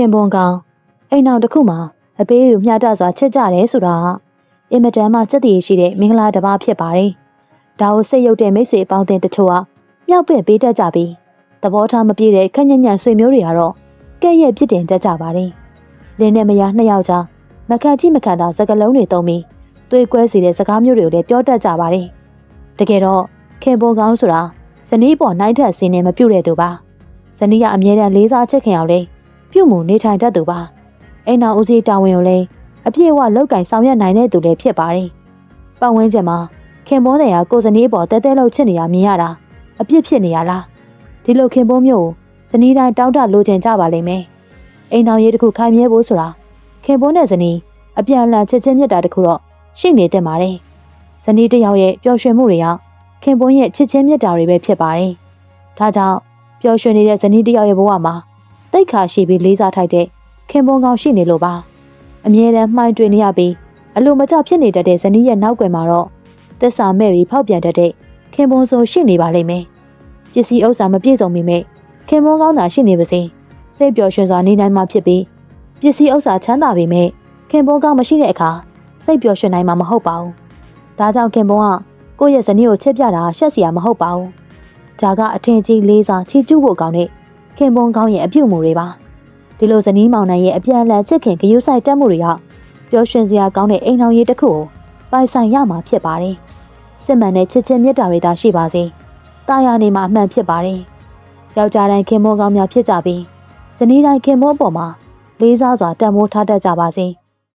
ခင်ပွန်ကောင်အိမ်အောင်တစ်ခုမှာအပေးကိုမျှတစွာချက်ကြတယ်ဆိုတာကအင်မတန်မှစက်တည်ရှိတဲ့မင်္ဂလာတစ်ပါးဖြစ်ပါတယ်။ဒါကိုစိတ်ရုပ်တဲ့မိတ်ဆွေအပေါင်းအသင်းတချို့ကမြောက်ပင့်ပေးတတ်ကြပြီးသဘောထားမပြည့်တဲ့ခက်ညံ့ညံ့ဆွေမျိုးတွေကတော့ကဲ့ရဲ့ပြစ်တင်တတ်ကြပါတယ်။လင်းနဲ့မယားနှစ်ယောက်ကြားမခံကြည့်မခံတာစကလုံးတွေတုံးပြီးသွေးကွဲစေတဲ့စကားမျိုးတွေကိုလည်းပြောတတ်ကြပါတယ်။တကယ်တော့ခင်ပွန်ကောင်ဆိုတာဇနီးပေါ်နိုင်ထက်စင်းနေမပြုတ်တဲ့သူပါ။ဇနီးကအမြဲတမ်းလေးစားချက်ခင်အောင်လဲ ပြုတ်မှုနေထိုင်တတ်သူပါအိမ်နာဦးစီးတာဝန်ကိုလည်းအပြည့်အဝလောက်ကင်ဆောင်ရွက်နိုင်တဲ့သူလည်းဖြစ်ပါတယ်ပတ်ဝန်းကျင်မှာခင်ပွန်းတဲ့ဟာကိုစနီးအပေါ်တဲတဲလောက်ချစ်နေတာမြင်ရတာအပြစ်ဖြစ်နေရလားဒီလိုခင်ပွန်းမျိုးကိုဇနီးတိုင်းတောင်းတလိုချင်ကြပါလိမ့်မယ်အိမ်တော်ရေးတစ်ခုခိုင်မြဲဖို့ဆိုတာခင်ပွန်းနဲ့ဇနီးအပြန်အလှန်ချစ်ချင်းမြတ်တာတစ်ခုတော့ရှိနေတင်ပါတယ်ဇနီးတစ်ယောက်ရဲ့ပျော်ရွှင်မှုတွေကခင်ပွန်းရဲ့ချစ်ချင်းမြတ်တာတွေပဲဖြစ်ပါတယ်ဒါကြောင့်ပျော်ရွှင်နေတဲ့ဇနီးတစ်ယောက်ရဲ့ဘဝမှာ တိတ်ခါရှိပြီးလေးစားထိုက်တဲ့ခင်ပွန်းကောင်ရှိနေလို့ပါအမြဲတမ်းမှိုင်းတွေ့နေရပြီးအလိုမကျဖြစ်နေတတ်တဲ့ဇနီးရဲ့နောက်ွယ်မှာတော့သစ္စာမဲ့ပြီးဖောက်ပြန်တတ်တဲ့ခင်ပွန်းဆိုရှိနေပါလိမ့်မယ်ပစ္စည်းဥစ္စာမပြည့်စုံမိမဲ့ခင်ပွန်းကောင်းသာရှိနေပါစေစိတ်ပျော်ရွှင်စွာနေနိုင်မှာဖြစ်ပြီးပစ္စည်းဥစ္စာချမ်းသာပေမဲ့ခင်ပွန်းကောင်းမရှိတဲ့အခါစိတ်ပျော်ရွှင်နိုင်မှာမဟုတ်ပါဘူးဒါကြောင့်ခင်ပွန်းကကိုယ့်ရဲ့ဇနီးကိုချစ်ပြတာရှက်စရာမဟုတ်ပါဘူးဂျာကအထင်ကြီးလေးစားချီကျူးဖို့ကောင်းတဲ့ ခင်ပွန်းကောင်းရဲ့အပြုတ်မှုတွေပါဒီလိုဇနီးမောင်နှံရဲ့အပြန်အလှန်ချစ်ခင်ဂရုစိုက်တတ်မှုတွေကပျော်ရွှင်စရာကောင်းတဲ့အိမ်ထောင်ရေးတစ်ခုကိုပိုင်ဆိုင်ရမှာဖြစ်ပါတယ်စစ်မှန်တဲ့ချစ်ချင်းမြတ်တာတွေသာရှိပါစေတာယာနေမှာအမှန်ဖြစ်ပါတယ်ယောက်ျားတိုင်းခင်ပွန်းကောင်းများဖြစ်ကြပြီးဇနီးတိုင်းခင်ပွန်းအပေါ်မှာလေးစားစွာတန်ဖိုးထားတတ်ကြပါစေ။